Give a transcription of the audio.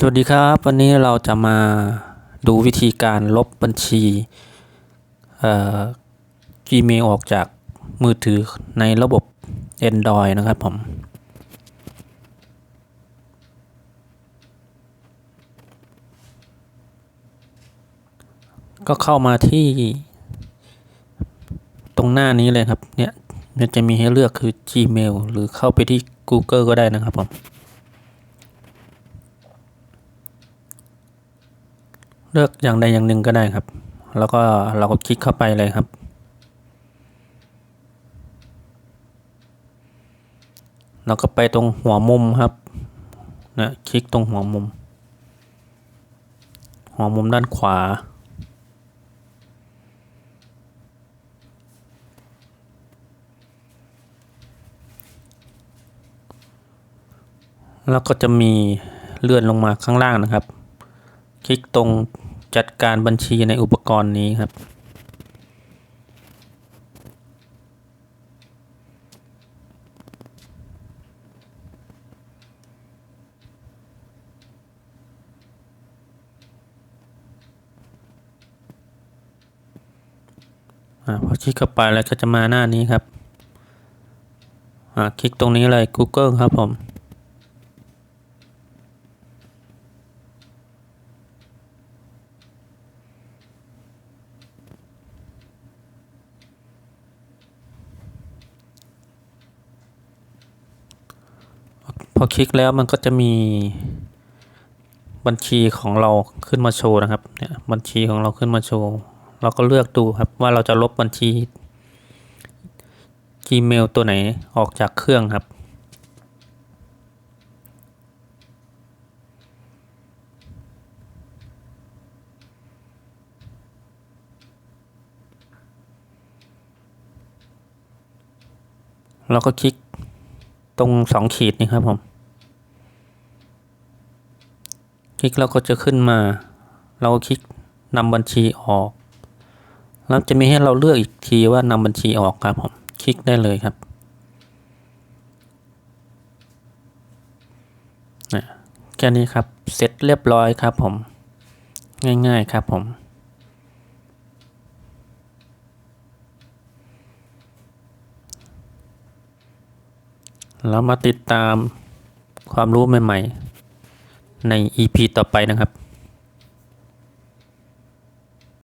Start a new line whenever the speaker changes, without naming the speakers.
สวัสดีครับ วันนี้เราจะมาดูวิธีการลบบัญชีอ่อ Gmail ออกจากมือถือในระบบ Android นะครับผม ก็เข้ามาที่ตรงหน้านี้เลยครับ เนี่ยมันจะมีให้เลือกคือ Gmail หรือเข้าไปที่ Google ก็ได้นะครับผม เลือกอย่างใดอย่างหนึ่งก็ได้ครับ แล้วก็เราก็คลิกเข้าไปเลยครับ เราก็ไปตรงหัวมุมครับนะคลิกตรงหัวมุม หัวมุมด้านขวา แล้วก็จะมีเลื่อนลงมาข้างล่างนะครับ คลิกตรง จัดการบัญชีในอุปกรณ์นี้ครับอพอคลิกเข้าไปแล้วก็จะมาหน้านี้ครับ คลิกตรงนี้เลย Google ครับผม พอคลิกแล้วมันก็จะมีบัญชีของเราขึ้นมาโชว์นะครับเนี่ยบัญชีของเราขึ้นมาโชว์เราก็เลือกดูครับว่าเราจะลบบัญชี Gmail ตัวไหนออกจากเครื่องครับ เราก็คลิก ตรงสองขีดนี่ครับผม คลิกแล้วก็จะขึ้นมา เราก็คลิกนำบัญชีออก แล้วจะมีให้เราเลือกอีกทีว่านำบัญชีออกครับผม คลิกได้เลยครับนะแค่นี้ครับ เสร็จเรียบร้อยครับผม ง่ายๆครับผม แล้วมาติดตามความรู้ใหม่ ๆ ใน EP ต่อไปนะครับ